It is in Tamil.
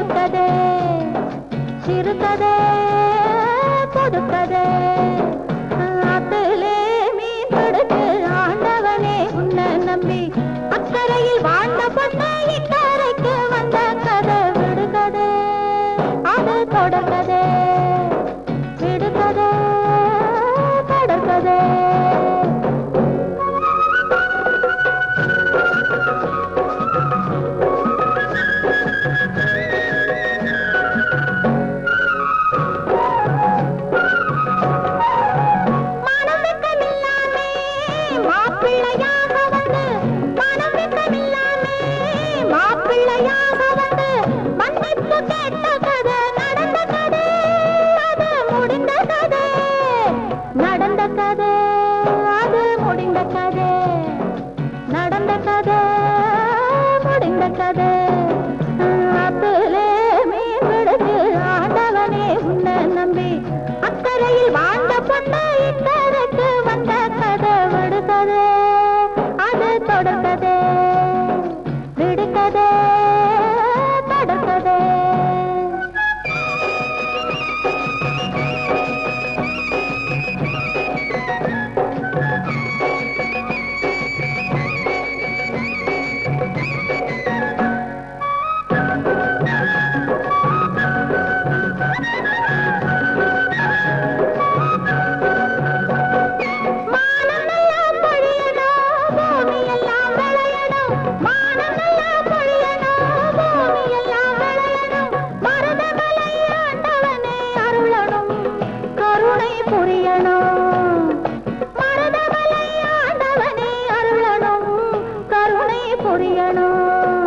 புதுத்ததே சிறுத்ததே புதுத்ததே அதிலே மீன் பிடித்து ஆண்டவனே உன்னை நம்பி அக்கறையில் வாழ்ந்த பொண்ணை இக்கரைக்கு வந்த கதை விடுகதே. அது தொடங்க நடந்த கதை அது முடிந்த கதை. நடந்த கதை முடிந்த கதை. அப்பலே மீன் விடுத்து ஆண்டவனே உன்னை நம்பி. அக்கறையில் வாழ்ந்த பொண்ணு இக்கரைக்கு வந்த கதை விடுத்தது அது தொடர்ந்தது விடுத்ததே புரியணும். மருதமலை ஆண்டவனே அருளணும். கருணை புரியணும்.